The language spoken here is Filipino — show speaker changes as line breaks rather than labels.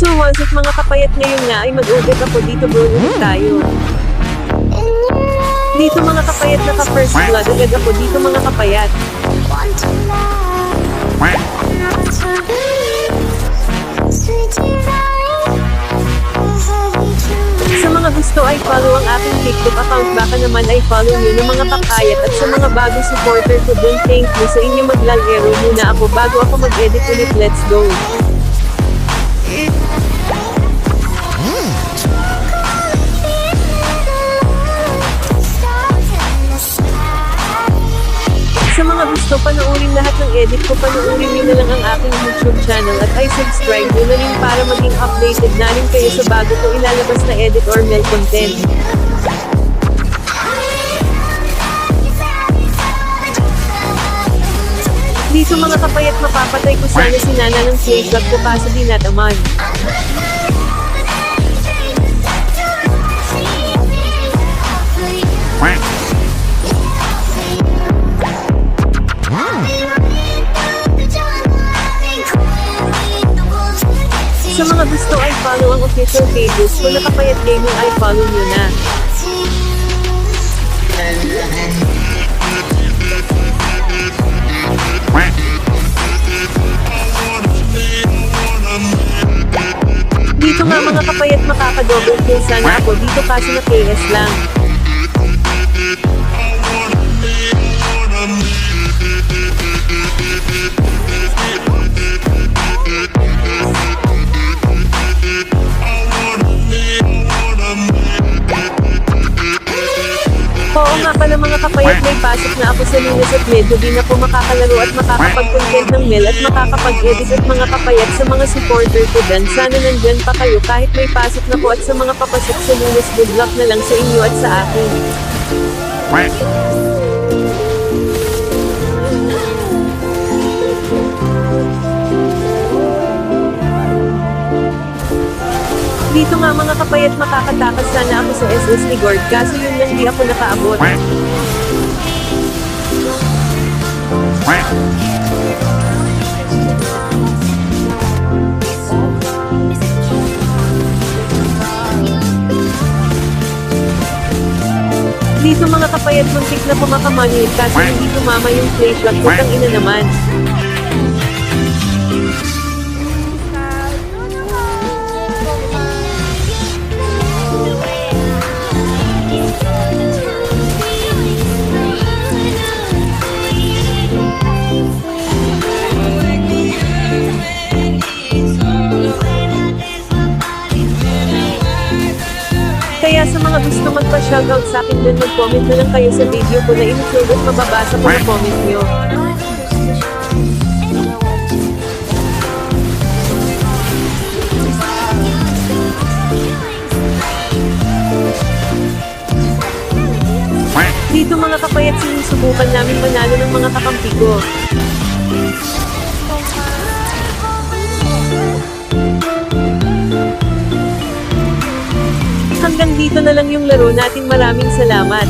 So once at mga kapayat ngayon nga ay mag-ugat ako. Dito bro ulit tayo. Dito mga kapayat naka first blood. Agad ako. Dito mga kapayat. Sa mga gusto ay follow ang aking TikTok account. Baka naman ay follow nyo ng mga kapayat at sa mga bagong supporter ko dun thank you. Sa inyo maglalero muna ako. Bago ako mag-edit ulit let's go. Panoorin lahat ng edit ko panoorin nyo na lang ang aking YouTube channel at ay subscribe nyo na rin para maging updated na rin kayo sa bago ko ilalabas na edit or mail content. Dito mga kapayat mapapatay ko sana si Nana ng flashback ko kaso di nataman. Mga gusto ay follow ang official pages ko na kapayat gaming ay follow nyo na. Dito nga mga kapayat makaka-double kill sana ako dito kaso na KS lang. Oo nga pala mga kapayat may pasok na ako sa lunes at medyo di na po makakalaro at makakapag-content ng mail at makakapag-edit at mga kapayat sa mga supporter ko dyan. Sana nandyan pa kayo kahit may pasok na po at sa mga papasok sa lunes good luck na lang sa inyo at sa akin. Dito nga mga kapayat makakatakas sana ako sa SS ni Gord kaso yun lang di ako nakaabot. Dito mga kapayat muntik na pumakamanil kaso hindi tumama yung flashback ko ina naman. Kaya sa mga gusto magpa-shoutout sa akin dun mag-comment na lang kayo sa video ko na inusunod at mababasa ko ang comment nyo. Dito mga kapayat sinusubukan namin manalo ng mga kakampi ko. Dito na lang yung laro natin maraming salamat.